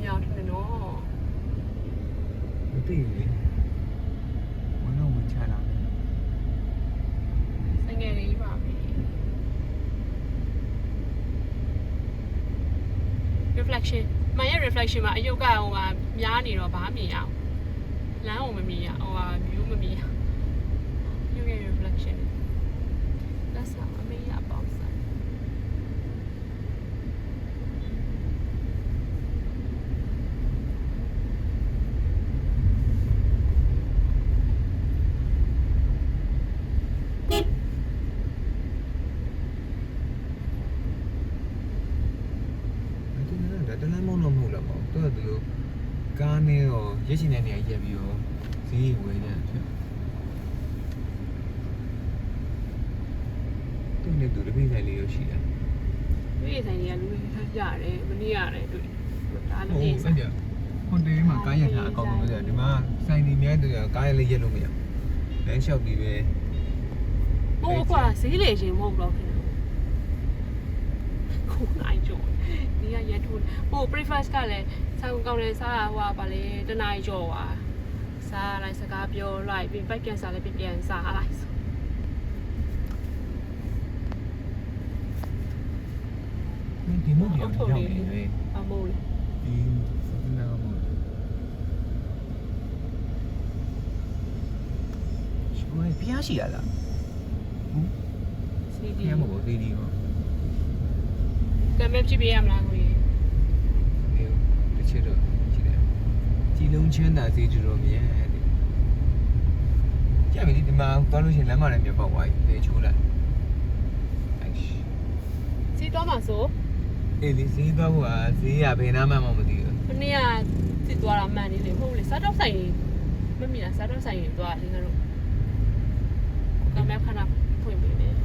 မရဘူးထင်တယ်နော်မသိဘူးလေဝမ်းတော့ဝင်ချတာပဲဆိုင်ငယ်လေးပါပဲ reflection မရဲ့ reflection မှာအယုတ်ကဟိုကများနေတော့ဘာမြင်ရအောင်လမ်းကိုမမြင်ရဟိုက view မမြင်ရ view ရဲ့ reflection ကားနဲ့ရောရက်ရှင်တဲ့နေရာရက်ပြီးတော့ဈေးဝယ်နေတယ်ဖြစ်သူနဲ့သူတပိဆိုင်လေးရရှိတယ်ဒီရဆိုင်တွေကလူတွေရတယ်မနေ့ရတယ်တွေ့ဒါဟုတ်လေးအဲ့ဆိုင်ဒါဟိုတယ်မှာကားရက်တာအကောင့်လို့ရတယ်ဒီမှာဆိုင်ဒီများတူကားရက်လေးရက်လို့မရလမ်းလျှောက်ပြီးပဲမဟုတ်ကွာဈေးလေချင်းမဟုတ်တော့ခင်ခုနိုင်ကြော ဒီကရထိုးဟို breakfast ကလည်းဆိုင်ကောင်းတယ်စားဟိုပါလေတနားကြောပါစားလိုက်စကားပြောလိုက်ပြီးပိုက်ကန်စားလိုက်ပြီးပြန်စားလိုက်ဆိုဒီမို့ဒီအောင်ရောက်နေတယ်အမိုးလေဒီစက်နာမို့ရှိုးဖျားရှိရလားစီဒီဖျားမဟုတ်သေးဒီဟော ကမ်မက်ကြည့်ပေးရမလားကိုကြီးဒီတစ်ချက်တော့ရှိတယ်ကြည်လုံးချမ်းသာစေကြတော်မြတ်တဲ့ကြပြီဒီမှာသွားလို့ရှိရင်လမ်းမလည်းမြတ်ပေါက်သွားပြီလေချိုးလိုက်အိုက်စီတော့မှာဆိုအေးဒီဈေးသွားဖို့ကဈေးရဘယ်နာမှမမသိဘူးမနေ့ကစစ်သွားတာမှန်နေလေမဟုတ်လေစားတော့ဆိုင်မမြင်လားစားတော့ဆိုင်ရင်သွားတယ်ငါတို့ကမ်မက်ခဏဖွင့်ပေးမယ်ဟ